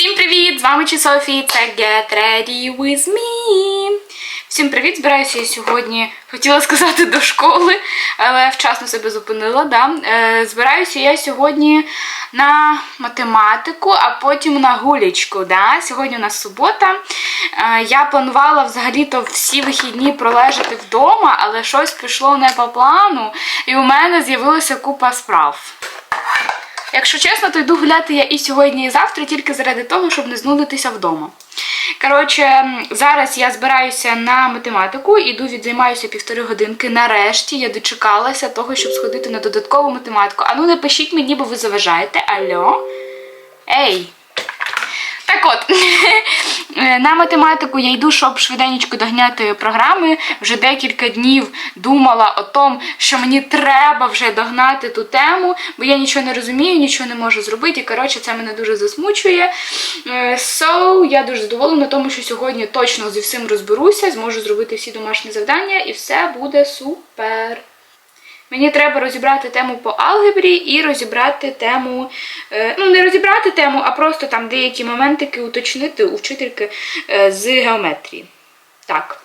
Всім привіт! З вами чи Софі, це Get Ready With Me. Всім привіт! Збираюся я сьогодні, хотіла сказати до школи, але вчасно себе зупинила. Да? Е, збираюся я сьогодні на математику, а потім на гулічку. Да? Сьогодні у нас субота. Е, я планувала взагалі-то всі вихідні пролежати вдома, але щось пішло не по плану, і у мене з'явилася купа справ. Якщо чесно, то йду гуляти я і сьогодні, і завтра тільки заради того, щоб не знудитися вдома. Коротше, зараз я збираюся на математику, іду відзаймаюся півтори годинки. Нарешті я дочекалася того, щоб сходити на додаткову математику. А ну не пишіть мені, бо ви заважаєте. Алло? Ей! Так от, на математику я йду, щоб швиденько догняти програми. Вже декілька днів думала о том, що мені треба вже догнати ту тему, бо я нічого не розумію, нічого не можу зробити. І коротше, це мене дуже засмучує. Е, So, я дуже задоволена, тому що сьогодні точно зі всім розберуся, зможу зробити всі домашні завдання, і все буде супер. Мені треба розібрати тему по алгебрі і розібрати тему, е, ну не розібрати тему, а просто там деякі моментики уточнити у вчительки е, з геометрії. Так.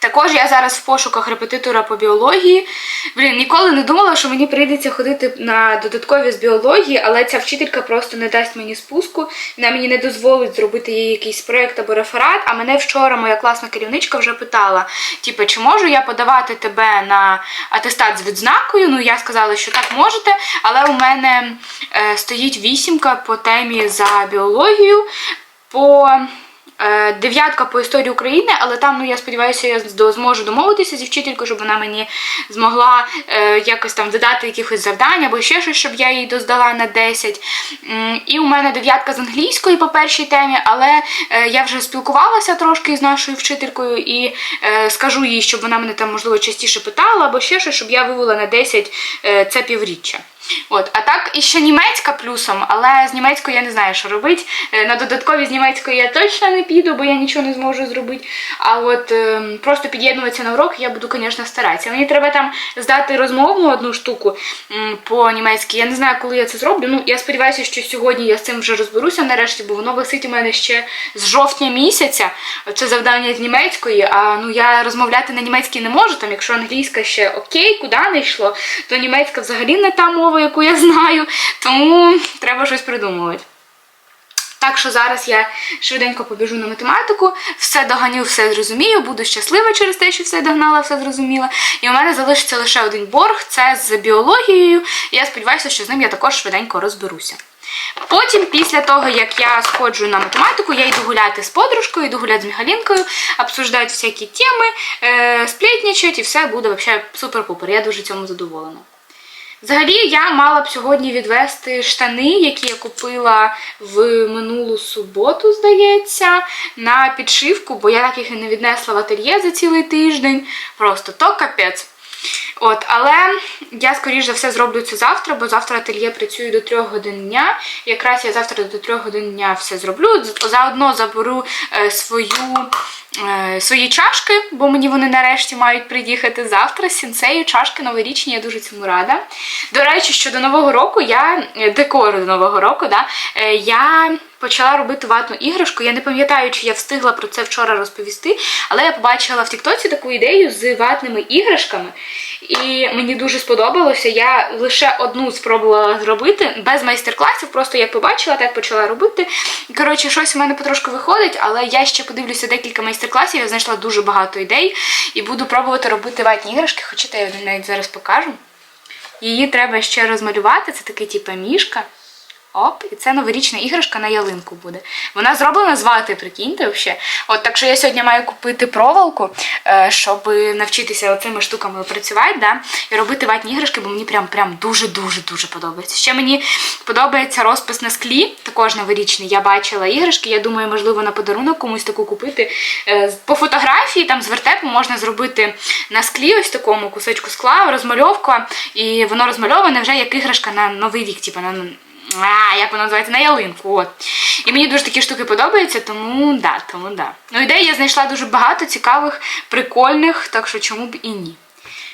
Також я зараз в пошуках репетитора по біології. Блін, ніколи не думала, що мені прийдеться ходити на додаткові з біології, але ця вчителька просто не дасть мені спуску, вона мені не дозволить зробити їй якийсь проєкт або реферат. А мене вчора моя класна керівничка вже питала: типу, чи можу я подавати тебе на атестат з відзнакою? Ну, я сказала, що так можете, але у мене е, стоїть вісімка по темі за біологію. по... Е, Дев'ятка по історії України, але там, ну я сподіваюся, я зможу домовитися зі вчителькою, щоб вона мені змогла е, якось там додати якихось завдань або ще щось, щоб я їй доздала на 10. І у мене дев'ятка з англійської по першій темі, але е, я вже спілкувалася трошки з нашою вчителькою і скажу їй, щоб вона мене там можливо частіше питала, або ще щось, щоб я вивела на 10 е, це півріччя. От, а так і ще німецька плюсом, але з німецькою я не знаю, що робити. Е, На додаткові з німецької я точно не піду, бо я нічого не зможу зробити. А от е, просто під'єднуватися на урок я буду, звісно, старатися. Мені треба там здати розмовну одну штуку по німецьки. Я не знаю, коли я це зроблю. Ну, я сподіваюся, що сьогодні я з цим вже розберуся нарешті, бо воно висить у мене ще з жовтня місяця. Це завдання з німецької. А ну я розмовляти на німецькій не можу. Там, якщо англійська ще окей, куди не йшло, то німецька взагалі не та мова, яку я знаю. Тому треба щось придумувати. Так що зараз я швиденько побіжу на математику, все доганю, все зрозумію, буду щаслива через те, що все догнала, все зрозуміла. І у мене залишиться лише один борг це з біологією. І я сподіваюся, що з ним я також швиденько розберуся. Потім, після того, як я сходжу на математику, я йду гуляти з подружкою, йду гуляти з Мігалінкою, обсуждають всякі теми, е, сплетничать, і все буде взагалі супер-пупер. Я дуже цьому задоволена. Взагалі, я мала б сьогодні відвести штани, які я купила в минулу суботу, здається, на підшивку, бо я так їх і не віднесла в ательє за цілий тиждень. Просто то капець. От, але я скоріш за все зроблю це завтра, бо завтра ательє працює до 3 годин дня. Якраз я завтра до 3 годин дня все зроблю. Заодно заберу е, свою, свої чашки, бо мені вони нарешті мають приїхати завтра. з Сінцею чашки новорічні, я дуже цьому рада. До речі, що до Нового року я е, декору до Нового року, да, е, я почала робити ватну іграшку. Я не пам'ятаю, чи я встигла про це вчора розповісти, але я побачила в Тіктоці таку ідею з ватними іграшками. І мені дуже сподобалося. Я лише одну спробувала зробити без майстер-класів, просто як побачила, так почала робити. Коротше, щось у мене потрошку виходить, але я ще подивлюся декілька майстер-класів. Я знайшла дуже багато ідей і буду пробувати робити ватні іграшки. Хочете, я навіть зараз покажу. Її треба ще розмалювати. Це такий типу мішка. Оп, і це новорічна іграшка на ялинку буде. Вона зроблена з вати, прикиньте, взагалі. От так що я сьогодні маю купити проволоку, е, щоб навчитися оцими штуками працювати, да, і робити ватні іграшки, бо мені прям прям дуже-дуже дуже подобається. Ще мені подобається розпис на склі, також новорічний. Я бачила іграшки. Я думаю, можливо, на подарунок комусь таку купити. Е, По фотографії там з вертепу можна зробити на склі, ось такому кусочку скла, розмальовка, і воно розмальоване вже як іграшка на новий рік, типу на. А, як воно називається? На ялинку. От. І мені дуже такі штуки подобаються, тому да, тому да. Ну, ідей я знайшла дуже багато цікавих, прикольних, так що чому б і ні.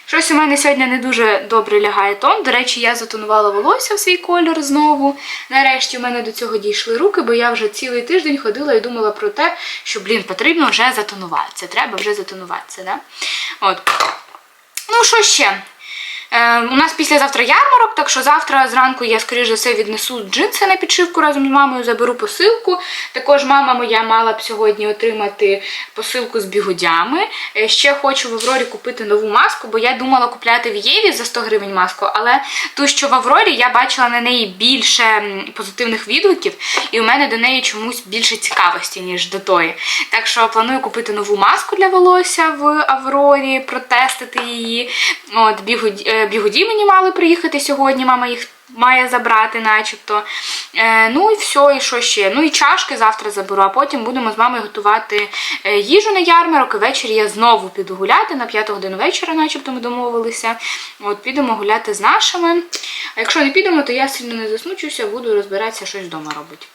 Щось у мене сьогодні не дуже добре лягає тон. До речі, я затонувала волосся в свій колір знову. Нарешті у мене до цього дійшли руки, бо я вже цілий тиждень ходила і думала про те, що, блін, потрібно вже затонуватися. Треба вже затонуватися. Да? От. Ну, що ще? Е, у нас післязавтра ярмарок, так що завтра зранку я, скоріш за все, віднесу джинси на підшивку разом з мамою, заберу посилку. Також мама моя мала б сьогодні отримати посилку з бігудями. Е, Ще хочу в Аврорі купити нову маску, бо я думала купляти в Єві за 100 гривень маску, але ту, що в Аврорі, я бачила на неї більше позитивних відгуків, і у мене до неї чомусь більше цікавості, ніж до тої. Так що планую купити нову маску для волосся в Аврорі, протестити її. От, бігуді, е, бігуді мені мали приїхати сьогодні, мама їх має забрати, начебто. Е, ну і все, і що ще? Ну і чашки завтра заберу, а потім будемо з мамою готувати е, їжу на ярмарок. І ввечері я знову піду гуляти на 5 годину вечора, начебто ми домовилися. От підемо гуляти з нашими. А якщо не підемо, то я сильно не засмучуся, буду розбиратися, щось вдома робити.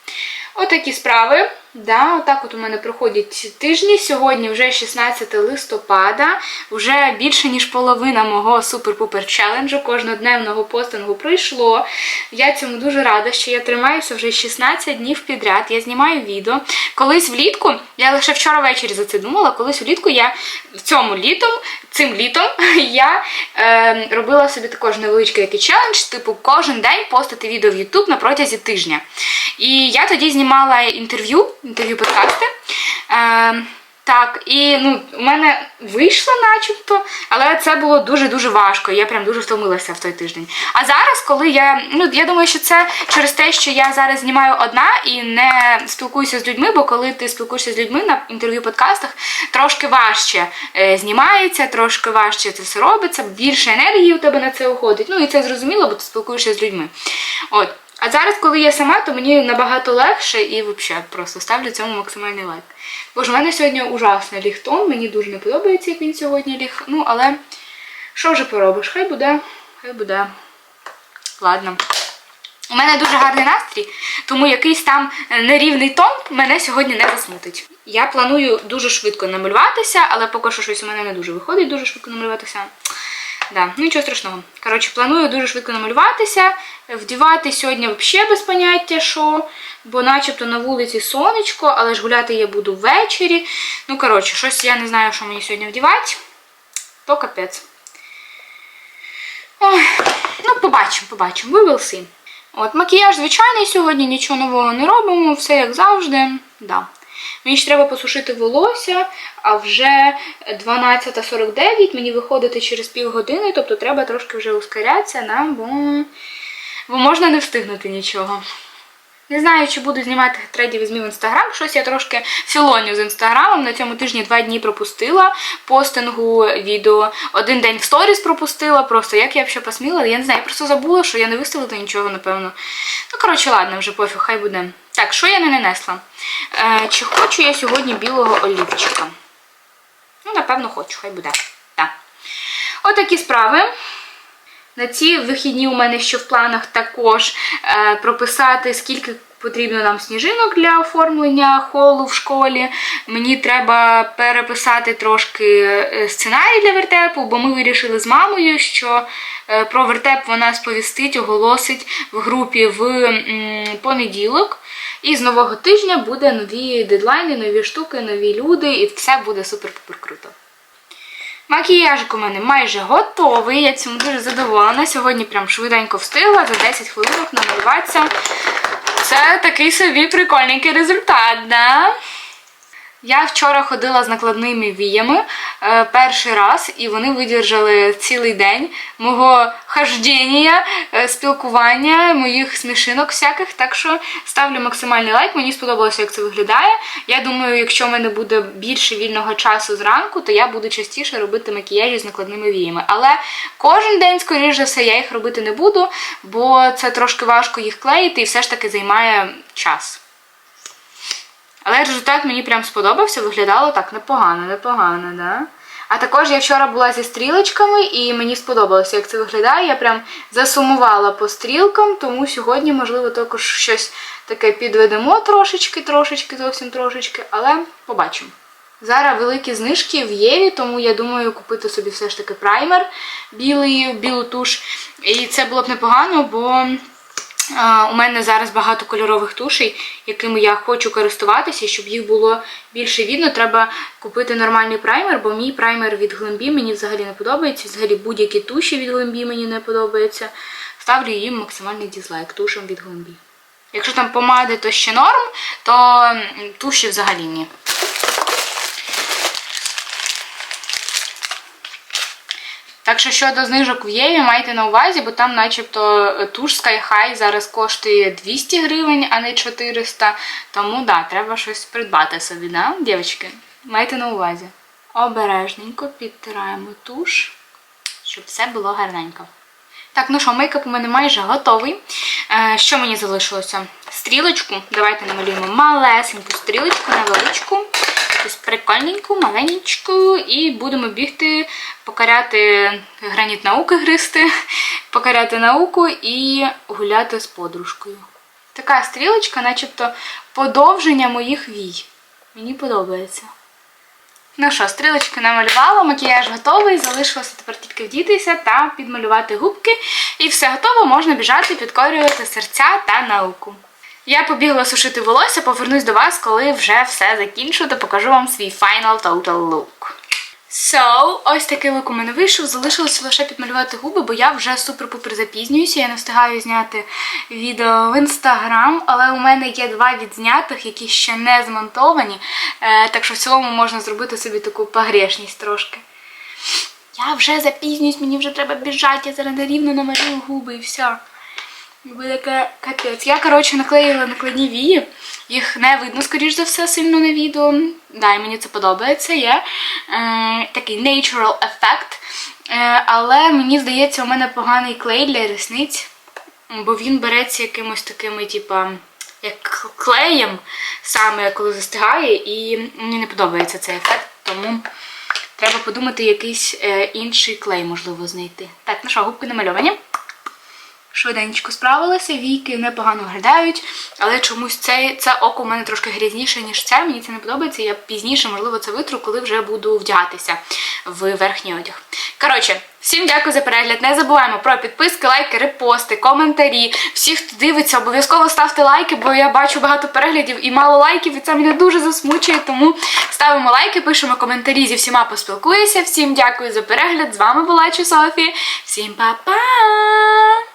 Отакі справи. Да, отак от у мене проходять тижні. Сьогодні вже 16 листопада, вже більше ніж половина мого супер-пупер челенджу кожнодневного постингу пройшло. Я цьому дуже рада, що я тримаюся вже 16 днів підряд. Я знімаю відео. Колись влітку, я лише вчора ввечері за це думала, колись влітку я в цьому літом, цим літом я е, робила собі також невеличкий такий челендж, типу кожен день постити відео в YouTube на протязі тижня. І я тоді знімала інтерв'ю, інтерв'ю подкасти. Е, так, і ну, у мене вийшло начебто, але це було дуже-дуже важко. Я прям дуже втомилася в той тиждень. А зараз, коли я. Ну, я думаю, що це через те, що я зараз знімаю одна і не спілкуюся з людьми, бо коли ти спілкуєшся з людьми на інтерв'ю-подкастах, трошки важче е, знімається, трошки важче це все робиться, більше енергії у тебе на це уходить. Ну і це зрозуміло, бо ти спілкуєшся з людьми. От. А зараз, коли я сама, то мені набагато легше і взагалі просто ставлю цьому максимальний лайк. Бо ж у мене сьогодні ужасний ліхтон, мені дуже не подобається, як він сьогодні ліг. Ну, але що вже поробиш? Хай буде, хай буде. Ладно. У мене дуже гарний настрій, тому якийсь там нерівний тон мене сьогодні не засмутить. Я планую дуже швидко намалюватися, але поки що щось у мене не дуже виходить дуже швидко намалюватися. Да, нічого страшного. Коротше, планую дуже швидко намалюватися, вдівати сьогодні взагалі без поняття, що, бо начебто на вулиці сонечко, але ж гуляти я буду ввечері. Ну, коротше, щось я не знаю, що мені сьогодні вдівати, то капець. Ну, побачимо, побачимо. We will see. От, макіяж звичайний сьогодні, нічого нового не робимо, все як завжди. Да. Мені ж треба посушити волосся, а вже 12.49 мені виходити через півгодини, тобто треба трошки вже ускорятися, да, бо, бо можна не встигнути нічого. Не знаю, чи буду знімати треді візьмі в інстаграм. Щось я трошки філоню з інстаграмом. На цьому тижні два дні пропустила постингу відео. Один день в сторіс пропустила. Просто як я взагалі посміла. Я не знаю, я просто забула, що я не виставила нічого, напевно. Ну, коротше, ладно, вже пофіг, хай буде. Так, що я не нанесла? Е, чи хочу я сьогодні білого олівчика? Ну, напевно, хочу, хай буде. Так. Отакі справи. На ці вихідні у мене ще в планах також е, прописати, скільки потрібно нам сніжинок для оформлення холу в школі. Мені треба переписати трошки е, сценарій для вертепу, бо ми вирішили з мамою, що е, про вертеп вона сповістить, оголосить в групі в понеділок. І з нового тижня буде нові дедлайни, нові штуки, нові люди, і все буде супер-пупер круто. Макіяжик у мене майже готовий, я цьому дуже задоволена. Сьогодні прям швиденько встигла, за 10 хвилинок намалюватися. Це такий собі прикольненький результат, да? Я вчора ходила з накладними віями е, перший раз, і вони видержали цілий день мого хождіння, е, спілкування, моїх смішинок всяких. Так що ставлю максимальний лайк. Мені сподобалося, як це виглядає. Я думаю, якщо в мене буде більше вільного часу зранку, то я буду частіше робити макіяжі з накладними віями. Але кожен день, скоріш за все, я їх робити не буду, бо це трошки важко їх клеїти і все ж таки займає час. Результат мені прям сподобався, виглядало так непогано, непогано, да? А також я вчора була зі стрілочками і мені сподобалося, як це виглядає. Я прям засумувала по стрілкам, тому сьогодні, можливо, також щось таке підведемо трошечки, трошечки, зовсім трошечки, але побачимо. Зараз великі знижки в Єві, тому я думаю купити собі все ж таки праймер білий, білу туш. І це було б непогано, бо у мене зараз багато кольорових тушей, якими я хочу користуватися, щоб їх було більше видно, треба купити нормальний праймер, бо мій праймер від Глембі мені взагалі не подобається. Взагалі будь-які туші від Глембі мені не подобаються. Ставлю їм максимальний дізлайк тушам від Глембі. Якщо там помади, то ще норм, то туші взагалі ні. Так що щодо знижок в Єві, майте на увазі, бо там начебто туш Sky High зараз коштує 200 гривень, а не 400. Тому да, треба щось придбати собі, да, дівчатки? Майте на увазі. Обережненько підтираємо туш, щоб все було гарненько. Так, ну що, мейкап у мене майже готовий. Е, що мені залишилося? Стрілочку. Давайте намалюємо малесеньку стрілочку, невеличку. Якусь прикольненьку, маленьку. І будемо бігти, покоряти граніт науки гристи, покоряти науку і гуляти з подружкою. Така стрілочка, начебто подовження моїх вій. Мені подобається. Ну що, стрілочки намалювала, макіяж готовий, залишилося тепер тільки вдітися та підмалювати губки. І все готово, можна біжати, підкорювати серця та науку. Я побігла сушити волосся, повернусь до вас, коли вже все закінчу та покажу вам свій final total look. So, ось такий лук у мене вийшов. Залишилося лише підмалювати губи, бо я вже супер-пупер запізнююся. Я не встигаю зняти відео в інстаграм, але у мене є два відзнятих, які ще не змонтовані. Е, так що в цілому можна зробити собі таку погрешність трошки. Я вже запізнююсь, мені вже треба біжати, я зараз рівно намалюю губи і все. Буде капець. Я, коротше, наклеїла накладні вії. Їх не видно, скоріш за все, сильно на відео. Да, мені це подобається. Є е, такий natural effect. Е, але мені здається, у мене поганий клей для ресниць, бо він береться якимось такими, типа, як клеєм, саме коли застигає, і мені не подобається цей ефект, тому треба подумати якийсь е, інший клей, можливо, знайти. Так, ну що, губки намальовані. Швиденько справилася, війки непогано виглядають, але чомусь це, це око у мене трошки грязніше, ніж це. Мені це не подобається. Я пізніше, можливо, це витру, коли вже буду вдягатися в верхній одяг. Коротше, всім дякую за перегляд. Не забуваємо про підписки, лайки, репости, коментарі. Всі, хто дивиться, обов'язково ставте лайки, бо я бачу багато переглядів і мало лайків, і це мене дуже засмучує. Тому ставимо лайки, пишемо коментарі зі всіма поспілкуюся. Всім дякую за перегляд. З вами була Чу Софі. Всім па-па!